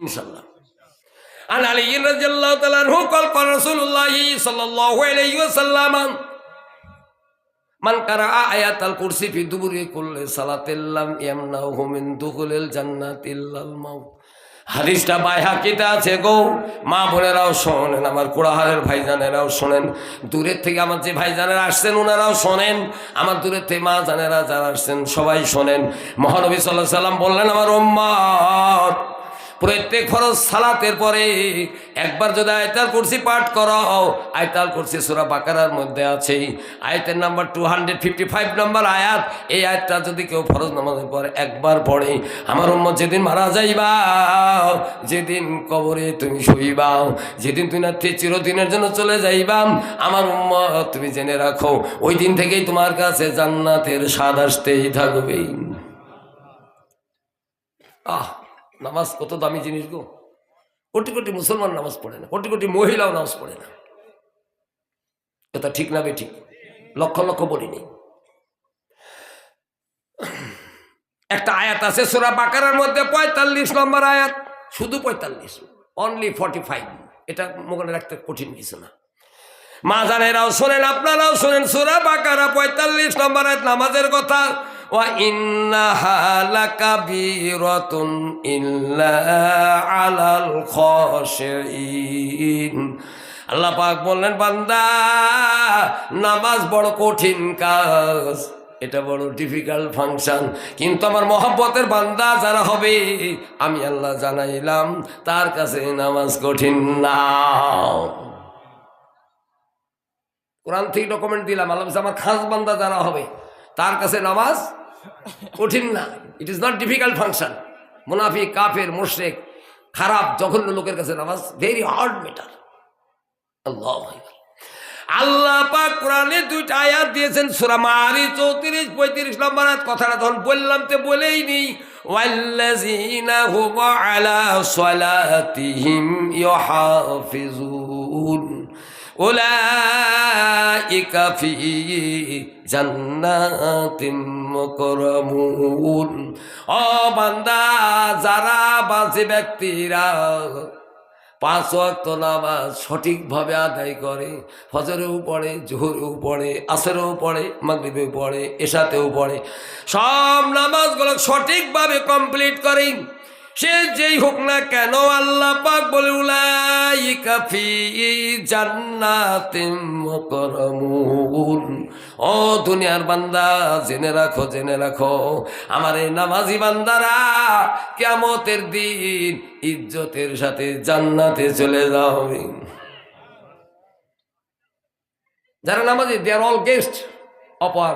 ইনশাল্লাহ عن علي رضي الله تعالى عنه قال قال رسول الله صلى الله عليه وسلم من قرأ آيات الكرسي في دبر كل صلاة لم يمنعه من دخول الجنة إلا الموت হাদিসটা বাইহাকিতে আছে গো মা বোনেরাও শোনেন আমার কুড়াহারের ভাইজানেরাও শোনেন দূরের থেকে আমার যে ভাইজানেরা আসছেন ওনারাও শোনেন আমার দূরের থেকে মা জানেরা যারা আসছেন সবাই শোনেন মহানবী সাল্লাহ সাল্লাম বললেন আমার ওম্মার প্রত্যেক ফরজ সালাতের পরে একবার যদি আয়তাল কুরসি পাঠ করো, আয়তাল কুরসি সুরা বাকারার মধ্যে আছে। আয়তের number two hundred fifty five নম্বর আয়াত। এই আয়াতটা যদি কেউ ফরজ নামাজের পরে একবার পড়ে, আমার উম্মত যেদিন মারা যাইবা, যেদিন কবরে তুমি শুইবাও যেদিন তুমি না চিরদিনের জন্য চলে যাইবা, আমার উম্মত তুমি জেনে রাখো, ওই দিন থেকেই তোমার কাছে জান্নাতের স্বাদ আসতেই থাকবে। আহ! নামাজ কত দামি জিনিস গো। কোটি কোটি মুসলমান নামাজ পড়ে না, কোটি কোটি মহিলাও নামাজ পড়ে না। এটা ঠিক না বে ঠিক? লক্ষ লক্ষ বলিনি। একটা আয়াত আছে, সোরা বাকারার মধ্যে পঁয়তাল্লিশ নম্বর আয়াত। শুধু পঁয়তাল্লিশ অনলি ফর্টি ফাইভ এটা মনে রাখতে কঠিন কিছু না। মা জানেরাও শোনেন, আপনারাও শোনেন, সুরা বাকারা পঁয়তাল্লিশ নম্বর আয়াত, নামাজের কথা। ওয়া ইন্নাহা লাকাবীরাতুন ইল্লা আলাল খাশিঈন। আল্লাহ পাক বললেন, বান্দা, নামাজ বড় কঠিন কাজ, এটা বড় ডিফিকাল্ট ফাংশন কিন্তু আমার মহব্বতের বান্দা যারা হবে, আমি আল্লাহ জানাইলাম, তার কাছে নামাজ কঠিন না। কোরআন থেকে ডকুমেন্ট দিলাম, আল্লাহ আমার খাস বান্দা যারা হবে, তার কাছে নামাজ কঠিন না। ইট ইজ নট ডিফিকাল্ট ফাংশন মুনাফি কাফের মোশেক খারাপ, জঘন্য লোকের কাছে নামাজ ভেরি হার্ড মেটার আল্লাহ পাক কোরআনে দুইটা আয়াত দিয়েছেন, সূরা মারি 34 35 নম্বর কথাটা তখন বললাম তো বলেই নেই। ওয়াল্লাযিনা হুম আলা সালাতিহিম ইউহাফিজুন। উলাইকা ফি জান্নাতিম মুকরামুন। ও বান্দা, যারা বাজে ব্যক্তিরা পাঁচ ওয়াক্ত নামাজ সঠিকভাবে আদায় করে, ফজরেও পড়ে, জোহরেও পড়ে, আসরেও পড়ে, মাগরিবেও পড়ে, এশাতেও পড়ে, সব নামাজগুলো সঠিকভাবে কমপ্লিট করে সে যেই হোক না কেন আল্লাহ পাক বলে উলাই কাফি জান্নাতিম মুকরামুন। ও দুনিয়ার বান্দা, জেনে রাখো জেনে রাখো, আমার এই নামাজি বান্দারা কেমতের দিন ইজ্জতের সাথে জান্নাতে চলে যাবে। যারা নামাজি দে আর অল গেস্ট অপার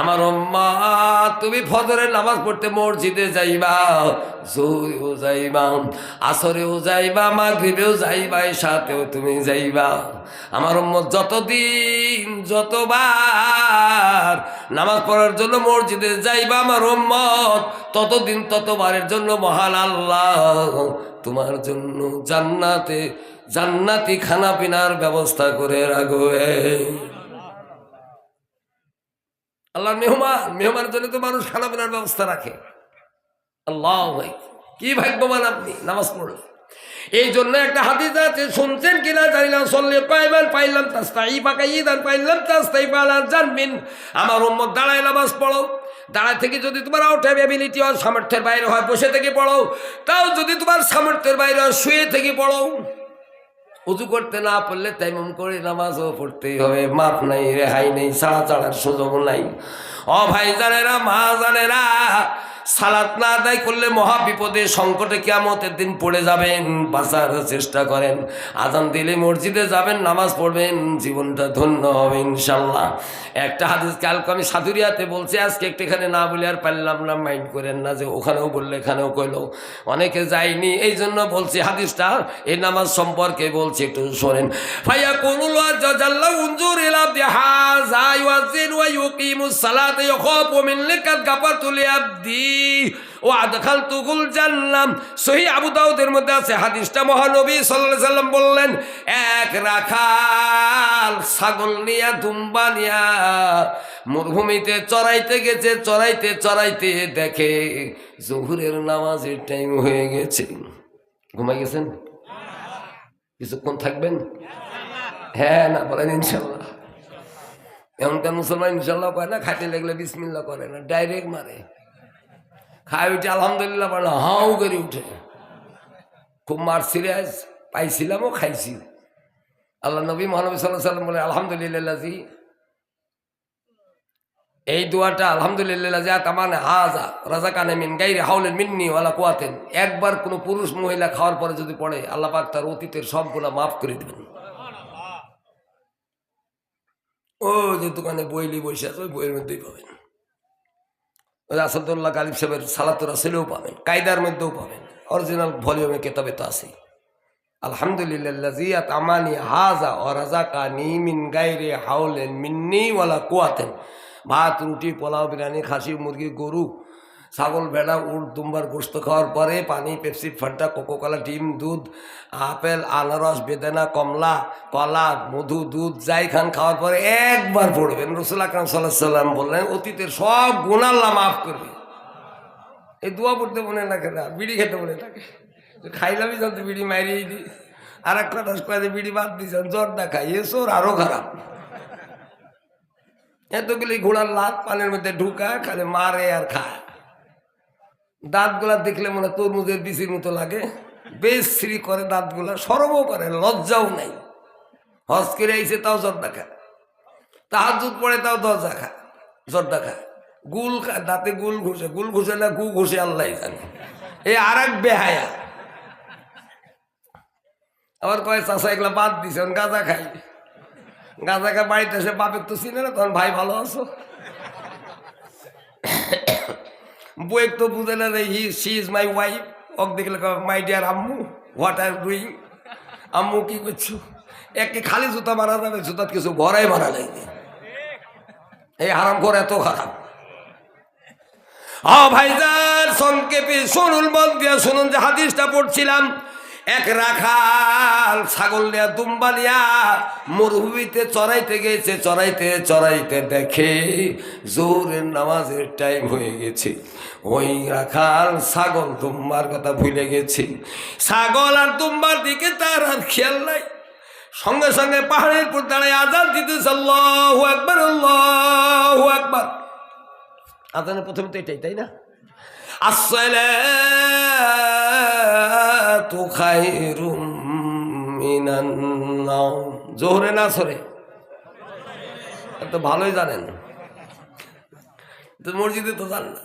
আমার তুমি ফজরের নামাজ পড়তে মসজিদে যাইবা, জোহরেও যাইবা, আসরেও যাইবা, মাগরিবেও যাইবা সাথেও তুমি যাইবা। আমার যতদিন, যতবার নামাজ পড়ার জন্য মসজিদে যাইবা, আমার উম্মত, ততদিন, ততবারের জন্য মহান আল্লাহ তোমার জন্য জান্নাতে জান্নাতি খানা পিনার ব্যবস্থা করে রাখবে। আল্লাহ মেহমান, মেহমানের জন্য তো মানুষ খানা পিনার ব্যবস্থা রাখে। আল্লাহ ভাই কি ভাগ্যবান আপনি, নামাজ পড়লে। এই জন্য একটা হাদিস আছে, শুনছেন কিনা জানি না পাইবেন, পাইলাম তাস্তাই পাকাই দান পাইলাম তাস্তাই পালার জানবেন। আমার উম্মত দাঁড়ায় নামাজ পড়ো। দাঁড়ায় থেকে যদি তোমার আউট অ্যাবিলিটি হয়, সামর্থ্যের বাইরে হয়, বসে থেকে পড়ো। তাও যদি তোমার সামর্থ্যের বাইরে হয়, শুয়ে থেকে পড়ো। উজু করতে না পারলে তেমন করে নামাজও পড়তেই হবে। মাপ নাই, রেহাই নেই ছাড়া ছাড়ার সুযোগ নাই। ও ভাই জানেরা মা জানেরা সালাত না আদায় করলে মহা বিপদে সংকটে কেমতের দিন পড়ে যাবেন, বাঁচার চেষ্টা করেন। আজান দিলে মসজিদে যাবেন, নামাজ পড়বেন, জীবনটা ধন্য হবে ইনশাল্লাহ একটা হাদিস কালকে আমি সাধুরিয়াতে বলছি, আজকে একটু এখানে না বলে আর পারলাম না, মাইন্ড করেন না যে ওখানেও বললে, এখানেও কইলো। অনেকে যায়নি এই জন্য বলছি হাদিসটা, এই নামাজ সম্পর্কে বলছি, একটু শোনেন। ফাইয়া কুলুল জাল্লা উনজুর ইলা বিহাযা ইউয়াজিন ওয়া ইউকিমুস সালাতা ইয়াখাফু মিন লিকাত গাফারতু লিআবদি আবু দাউদের মধ্যে আছে মহানবী সাল্লাম বললেন, এক রাখাল নিয়া মরুভূমিতে চড়াইতে গেছে, চড়াইতে চড়াইতে দেখে জহুরের নামাজের টাইম হয়ে গেছে। ঘুমাই গেছেন? কিছুক্ষণ থাকবেন? হ্যাঁ না, বলেন ইনশাল্লাহ। এমনকার মুসলমান ইনশাল্লাহ করে না, খাইতে লাগলে বিসমিল্লা করে না, ডাইরেক্ট মারে। খাই উঠে আলহামদুলিল্লাহ বলে হাও করে উঠে। খুব মার সিরিয়াস পাইছিলামও খাইছি। আল্লাহ নবী মহানবী সাল্লাহ সাল্লাম বলে, আলহামদুলিল্লাহ, জি। এই দোয়াটা, আলহামদুলিল্লাহ যা তামান হাজা রাজা কানে মিন গাইরে হাউলেন মিন্নি ওয়ালা কুয়াতেন। একবার কোনো পুরুষ মহিলা খাওয়ার পরে যদি পড়ে, আল্লাহ পাক তার অতীতের সবগুলা মাফ করে দেবেন। ও যে দোকানে বইলি বসে আছে, ওই বইয়ের মধ্যেই পাবেন। আসাদুল্লাহ গালিব সাহেবের সালাতুরা ছেলেও পাবেন, কায়দার মধ্যেও পাবেন। অরিজিনাল ভলিউমে কেতাবে তো আছে আলহামদুলিল্লাহ জিয়া হাজা ও রাজা কানি মিন গাইরে হাউলেন মিন্নি ওয়ালা কুয়াতেন। ভাত, রুটি, পোলাও, বিরিয়ানি, খাসি, মুরগি, গরু ছাগল, ভেড়া, উট, দুম্বার গোস্ত খাওয়ার পরে পানি, পেপসি, ফান্টা, কোকোকলা, ডিম, দুধ, আপেল, আনারস, বেদানা, কমলা, কলা, মধু, দুধ, যাই খান খাওয়ার পরে একবার পড়বেন। রসুল আকরাম সাল্লাহ সাল্লাম বললেন, অতীতের সব গুণাল্লাহ মাফ করবে। এই দোয়া পড়তে মনে লাগে না বিড়ি খেতে মনে থাকে খাইলামই জানতো বিড়ি মারিয়ে দিই আর এক কথা কয়ে বিড়ি বাদ দিয়েছেন জ্বর দেখাই এসোর আরও খারাপ। এতগুলি ঘোড়ার লাত পানের মধ্যে ঢুকা খালি মারে আর খায়। দাঁতগুলা দেখলে মনে তরমুজের বিচির মতো লাগে। বেশ শ্রী করে দাঁতগুলা, সরবও করে, লজ্জাও নাই। হজ করে আইসে তাও দেখা তাহার দুধ পড়ে তাও দরজা খায় জ্বর খায় গুল খায় দাঁতে গুল ঘুষে গুল ঘুষে না গু ঘুষে আল্লাহ জানে। এ আর এক বেহায়া। আবার কয় চাষা এগুলা বাদ দিছে গাঁজা খাই। গাঁজা খাই বাড়িতে এসে বাপের তো চিনে না, তখন ভাই ভালো আছো। বইয়ের তো বুঝে না যে he she is my wife okay দেখলে মাই ডিয়ার আম্মু হোয়াট আর ডুইং আম্মু, কি করছ? একে খালি জুতা মারা যাবে জুতার কিছু ভরাই মারা লাগবে এই হারাম করে এত খারাপ। ভাইজার সংক্ষেপে শুনুন বল দিয়া শুনুন যে হাদিসটা পড়ছিলাম। এক রাখাল ছাগল নিয়া দুম্বা নিয়া মরুভূমিতে চড়াইতে গেছে, চড়াইতে চড়াইতে দেখে জোরের নামাজের টাইম হয়ে গেছে। ওই রাখাল ছাগল দুম্বার কথা ভুলে গেছে। ছাগল আর দুম্বার দিকে তার আর খেয়াল নাই। সঙ্গে সঙ্গে পাহাড়ের উপর দাঁড়ায় আজান দিতেছে, আল্লাহু একবার আল্লাহু একবার আজানের প্রথমে তো এটাই, তাই না? আসসালাতু মিনান নাওম জোহরে না সরে? তো ভালোই জানেন। তো মসজিদে তো জান না।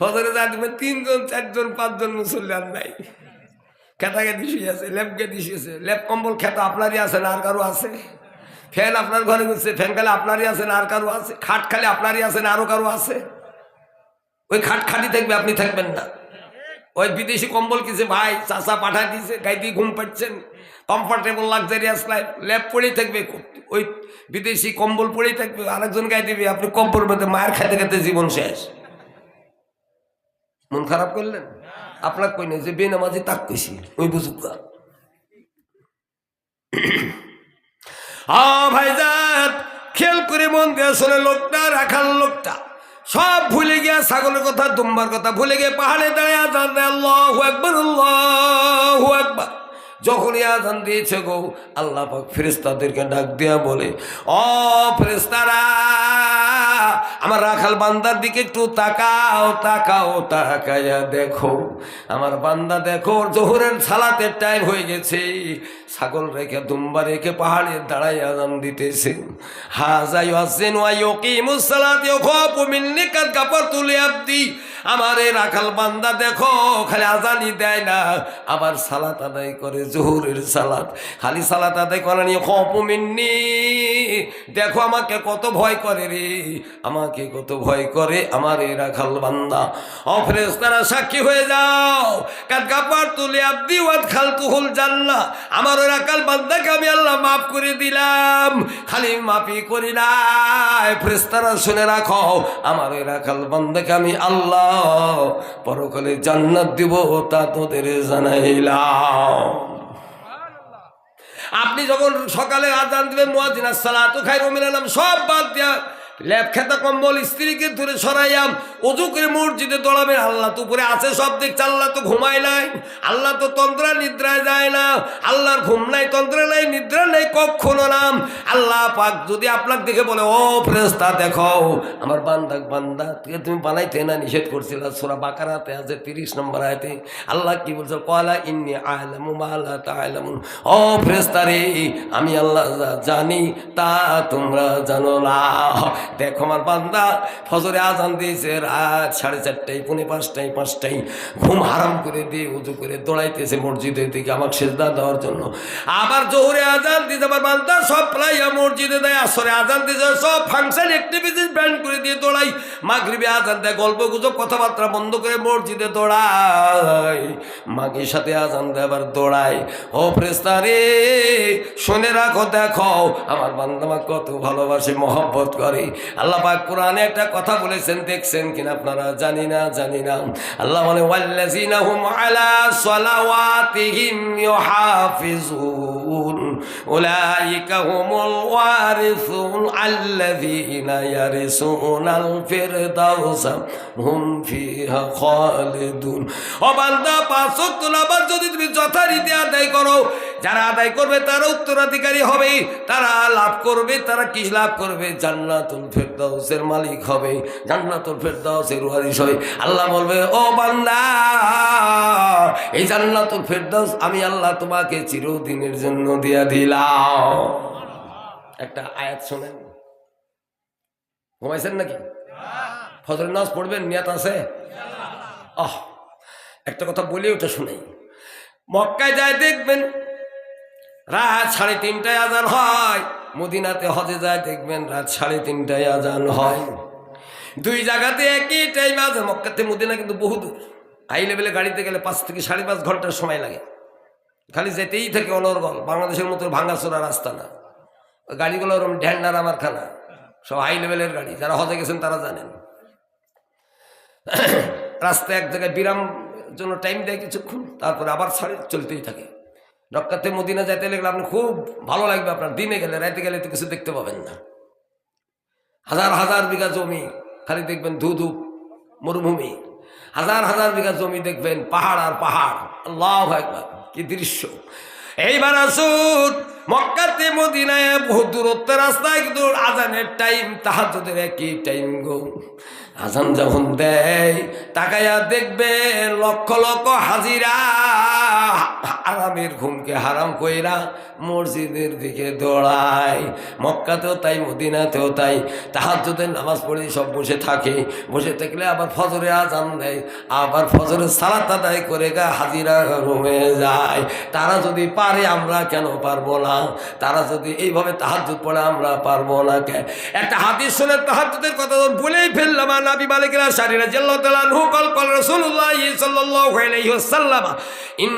ফজরে জানবে তিনজন, চারজন, পাঁচজন মুসল্লান নাই। খেতা খেতে শুয়ে আছে ল্যাপ কেটে শুয়েছে ল্যাপ কম্বল, খেতা আপনারই আছে না আর কারও আছে? ফ্যান আপনার ঘরে ঘুরছে, ফ্যান খালে আপনারই আছে না আর কারও আছে? খাট খালে আপনারই আছে না আরও কারও আছে? ওই খাট খালি থাকবে, আপনি থাকবেন না। ওই বিদেশি কম্বল কিছে ভাই চাষা পাঠা দিয়েছে গাই দিয়ে ঘুম পাচ্ছেন কমফর্টেবল লাক্সারিয়াস লাইফ ল্যাপ পড়েই থাকবে, ওই বিদেশি কম্বল পড়েই থাকবে, আরেকজন গাই দিবে, আপনি কম্বল মধ্যে মায়ের খাইতে খাইতে জীবন শেষ। মন খারাপ করলেন? আপনার কই না যে বে বেনামাজি তাক কইছি, ওই বুঝুক ভাইজান খেয়াল করে মন দিয়ে শোনে লোকটা রাখার লোকটা। সব ভুলে গিয়া ছাগলের কথা, দুম্বার কথা ভুলে গিয়ে পাহাড়ে দাঁড়িয়ে একবার আল্লাহু একবার যখনই আজান দিয়েছে গো, আল্লাহ ফেরেস্তাদেরকে ডাক দিয়া বলে, অ ফেরেস্তারা আমার রাখাল বান্দার দিকে একটু তাকাও তাকাও, তাকাইয়া দেখো। আমার বান্দা দেখো জোহরের সালাতের টাইম হয়ে গেছে। ছাগল রেখে, দুম্বা রেখে পাহাড়ে দাঁড়াই আজান দিতেছে। হাজাই হাসেন ওয়াই ওকিমুসালাত ইয়াখাফু মিন নিকাত কাপড় তুলে আব্দি আমার এই রাখাল বান্দা দেখো, খালি আজানি দেয় না। আবার সালাত আদায় করে জোহরের সালাত। খালি সালাত আদায় করে নিয়ে খপু মিন্নি। দেখো আমাকে কত ভয় করে রে। আমাকে কত ভয় করে? আমার এই রাখাল বান্দা। অফরেস তারা সাক্ষী হয়ে যাও। কাদ কাপড় তুলে আব্দি ওয়াদ খাল তুহুল জান্না আমার ওই রাখাল বান্দাকে আমি আল্লাহ মাফ করে দিলাম। খালি মাফি করি নাই। ফ্রেস্তারা শুনে রাখো। আমার ওই রাখাল বান্দাকে আমি আল্লাহ পরকালে জান্নাত দিব তা তোদের জানাইলাম। আপনি যখন সকালে আজান দিবেন মুয়াজিন আসসালাতু খায়রুম মিনাল সব বাদ দিয়া ল্যাব খেতা কম্বল স্ত্রীকে ধরে সরাইয়াম। অজু করে মসজিদে দৌড়াবেন আল্লাহ তো উপরে আছে, সব দেখছে আল্লাহ তো ঘুমায় নাই। আল্লাহ তো তন্দ্রা নিদ্রায় যায় না। আল্লাহর ঘুম নাই তন্দ্রা নাই, নিদ্রা নাই কখনো নাম। আল্লাহ পাক যদি আপনাকে দেখে বলে, ও ফ্রেস্তা দেখো, আমার বান্দা বান্দা থেকে তুমি বানাইতে না নিষেধ করছিল, সোরা বাকারাতে আছে, তিরিশ নম্বর আয়তে। আল্লাহ কি বলছো? কলা ইন্নি আলামু মালা তালামুন। ও ফ্রেস্তা রে আমি আল্লাহ জানি তা তোমরা জানো না। দেখো আমার বান্দা, ফজরে আজান দিয়েছে রাত সাড়ে চারটায়, পৌনে পাঁচটায় পাঁচটায়। ঘুম হারাম করে দিয়ে উজু করে দৌড়াইতেছে মসজিদের দিকে আমাকে সেজদা দেওয়ার জন্য। আবার জোহরে আজান দিতে আমার বান্দা, সব প্রাইয়া মসজিদে দেয় আসরে আজান দিতে সব ফাংশন অ্যাক্টিভিটিস ব্যান্ড করে দিয়ে দৌড়াই। মাগরিবে আজান দেয় গল্প গুজব কথাবার্তা বন্ধ করে মসজিদে দৌড়াই। মাগির সাথে আজান দেয়, আবার দৌড়াই। ও ফ্রেস্তারে শুনে রাখো, দেখো। আমার বান্দামা কত ভালোবাসে, মহব্বত করে। আল্লাহ পাক কোরআনে একটা কথা বলেছেন, দেখছেন কিনা আপনারা? জানি না জানি না। আল্লাহ বলে, ওয়াল্লাযিনা হুম আলা সালাওয়াতিহিম ইউহাফিজুন, উলাইকা হুমুল ওয়ারিসুন আল্লাযিনা ইয়ারিসুনাল ফিরদাউস, হুম ফিহা খালিদুন। ও বান্দা, পাঁচ ওয়াক্ত নামাজ যদি তুমি যথারীতি আদায় করো যারা আদায় করবে তারা উত্তরাধিকারী হবে, তারা লাভ করবে, তারা কি লাভ করবে? জান্নাতুল ফেরদাউসের মালিক হবে, জান্নাতুল ফেরদাউসের ওয়ারিস হবে। আল্লাহ বলবে, ও বান্দা, এই জান্নাতুল ফেরদাউস আমি আল্লাহ তোমাকে চিরদিনের জন্য দিয়া দিলাম। একটা আয়াত শোনেন। ঘুমাইছেন নাকি? ফজরের নামাজ পড়বেন? নিয়াত আছে? আহ, একটা কথা বলি ওটা শুনেই। মক্কায় যায় দেখবেন রাত সাড়ে তিনটায় আজান হয়। মদিনাতে হজে যায়, দেখবেন রাত সাড়ে তিনটায় আজান হয়। দুই জায়গাতে একই টাইম আছে মক্কাতে মদিনা কিন্তু বহু দূর। হাই লেভেলে গাড়িতে গেলে পাঁচ থেকে সাড়ে পাঁচ ঘণ্টার সময় লাগে। খালি যেতেই থাকে অনর্গল, বাংলাদেশের মতো ভাঙাচোরা রাস্তা না। গাড়িগুলো ওরকম ঢ্যান্ডার আমার খানা। সব হাই লেভেলের গাড়ি, যারা হজে গেছেন তারা জানেন। রাস্তায় এক জায়গায় বিরাম জন্য টাইম দেয় কিছুক্ষণ, তারপরে আবার ছাড়ে, চলতেই থাকে। রক্কাতে মদিনা যাইতে লাগলে আপনি খুব ভালো লাগবে আপনার দিনে গেলে, রাইতে গেলে তো কিছু দেখতে পাবেন না। হাজার হাজার বিঘা জমি, খালি দেখবেন ধু ধু মরুভূমি। হাজার হাজার বিঘা জমি দেখবেন, পাহাড় আর পাহাড়। আল্লাহ একবার কি দৃশ্য। এইবার আসুন, মক্কাতে মদিনায় বহু দূরত্ব, রাস্তায় কিন্তু আজানের টাইম তাহাজদের একই টাইম গো। আজান যখন দেয় তাকাইয়া দেখবে লক্ষ লক্ষ হাজিরা আরামের ঘুমকে হারাম কইরা মসজিদের দিকে দৌড়ায়। মক্কাতেও তাই, মদিনাতেও তাই। তাহাজদের নামাজ পড়ে সব বসে থাকে। বসে থাকলে আবার ফজরে আজান দেয়। আবার ফজরে সালাত আদায় করে গা হাজিরা রুমে যায়। তারা যদি পারে, আমরা কেন পারব না? তারা যদি এইভাবে তাহাজুদ পড়ে, আমরা পারব না কে? একটা হাদিস শুনে তাহাজুদের কথা বলেই ফেললাম। নাবি মালিকেরা শারীরা জাল্লাহ কল কল সাল্লাল্লাহু আলাইহি ওয়াসাল্লাম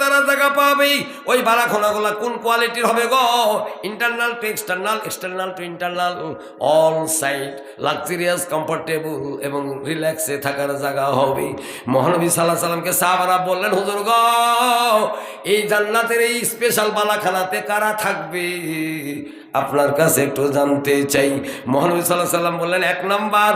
তারা জায়গা পাবে। ওই বালাখানাগুলা কোন কোয়ালিটির হবে গো? Internal to external external to internal all side luxurious comfortable এবং রিল্যাক্সে থাকার জায়গা হবে। মহানবী সাল্লাহ সাল্লামকে সাহাবারা বললেন, হুজুর গ, এই জান্নাতের এই স্পেশাল বালাখানাতে কারা থাকবে? আপনার কাছে একটু জানতে চাই। মহানবী সাল্লাহ সাল্লাম বললেন, এক নাম্বার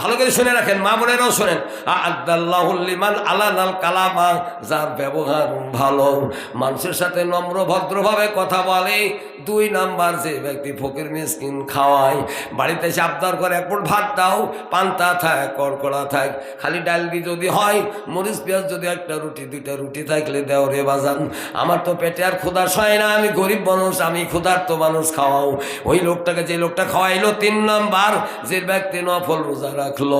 ভালো করে শুনে রাখেন, মা বোনেরাও শোনেন। আদাল্লাহুল্লিমান আলানাল কালামা, যার ব্যবহার ভালো, মানুষের সাথে নম্র, ভদ্রভাবে কথা বলে। দুই নাম্বার, যে ব্যক্তি ফকির, মিসকিন খাওয়ায়, বাড়িতে এসে আবদার করে একপুট ভাত দাও, পান্তা থাক, কড়কড়া থাক, খালি ডাল দি যদি হয়, মরিচ, পেঁয়াজ যদি একটা রুটি, দুইটা রুটি থাকলে দেও রে বাজান। আমার তো পেটে আর ক্ষুধা সয় না, আমি গরিব মানুষ, আমি ক্ষুধার্ত মানুষ খাওয়াও ওই লোকটাকে যে লোকটা খাওয়াইলো, তিন নাম্বার, যে ব্যক্তি নফল রোজা রাখল,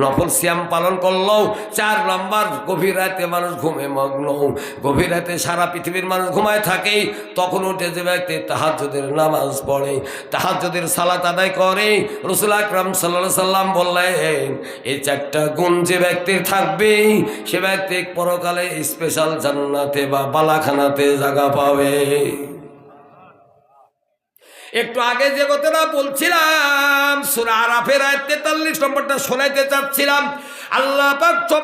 নফল শ্যাম পালন করল, চার নাম্বার, গভীর রাতে মানুষ ঘুমে মগ্ন। গভীর রাতে সারা পৃথিবীর মানুষ ঘুমায় থাকে, তখন উঠে যে ব্যক্তি তাহার তাহাজ্জুদের নামাজ পড়ে তাহার তাহাজ্জুদের সালাত আদায় করে। রসুল আকরাম সাল্লাহ সাল্লাম বললেন, এই চারটা গুণ যে ব্যক্তির থাকবে, সে ব্যক্তি পরকালে স্পেশাল জান্নাতে বা বালাখানাতে জায়গা পাবে। একটু আগে যে কথাটা বলছিলাম সুরা আরাফের আয়াত তেতাল্লিশ নম্বরটা শোনাইতে চাচ্ছিলাম। আল্লাহ পাক